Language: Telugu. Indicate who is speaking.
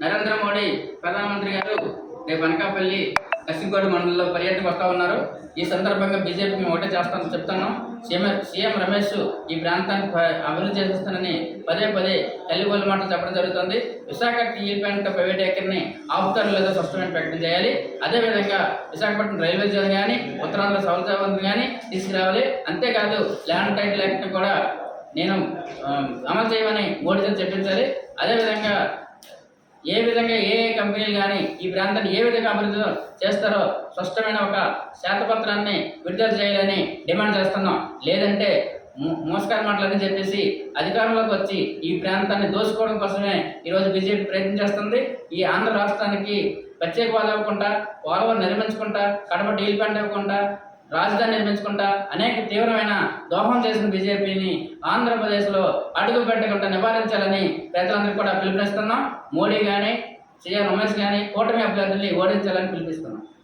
Speaker 1: నరేంద్ర మోడీ ప్రధానమంత్రి గారు రేపు అనకాపల్లి కసిగోడు మండలంలో పర్యటనకు వస్తూ ఉన్నారు. ఈ సందర్భంగా బీజేపీ మేము ఒకటే చేస్తాను చెప్తాను సీఎం సీఎం రమేష్ ఈ ప్రాంతాన్ని అభివృద్ధి చేస్తానని పదే పదే తల్లిగోలు మాటలు చెప్పడం జరుగుతుంది. విశాఖ ప్యాంట్ ప్లాంట్ ప్రైవేటీకరణని ఆపుతారు లేదా స్పష్టమైన ప్రకటన చేయాలి. అదేవిధంగా విశాఖపట్నం రైల్వే జోన్ కానీ ఉత్తరాంధ్ర సౌత్ జోన్ కానీ తీసుకురావాలి. అంతేకాదు ల్యాండ్ టైటిల్ యాక్ట్ కూడా నేను అమలు చేయమని మోడీతో చెప్పించాలి అదేవిధంగా ఏ విధంగా ఏ ఏ కంపెనీలు కానీ ఈ ప్రాంతాన్ని ఏ విధంగా అభివృద్ధి చేస్తారో స్పష్టమైన ఒక శ్వేతపత్రాన్ని విడుదల చేయాలని డిమాండ్ చేస్తున్నాం. లేదంటే మో- మాటలని చెప్పేసి అధికారంలోకి వచ్చి ఈ ప్రాంతాన్ని దోచుకోవడం కోసమే ఈరోజు బీజేపీ ప్రయత్నం చేస్తుంది. ఈ ఆంధ్ర రాష్ట్రానికి ప్రత్యేక హోదా ఇవ్వకుండా పోలవరం నిర్మించకుండా కడప డీల్ ప్లాంట్ ఇవ్వకుండా రాజధాని నిర్మించుకుంటా అనేక తీవ్రమైన దోహం చేసిన బీజేపీని ఆంధ్రప్రదేశ్లో అడుగు పెట్టకుండా నివారించాలని ప్రజలందరికీ కూడా పిలుపునిస్తున్నాం. మోడీ కానీ సీఎం రమేష్ కానీ కూటమి అభ్యర్థుల్ని ఓడించాలని పిలిపిస్తున్నాం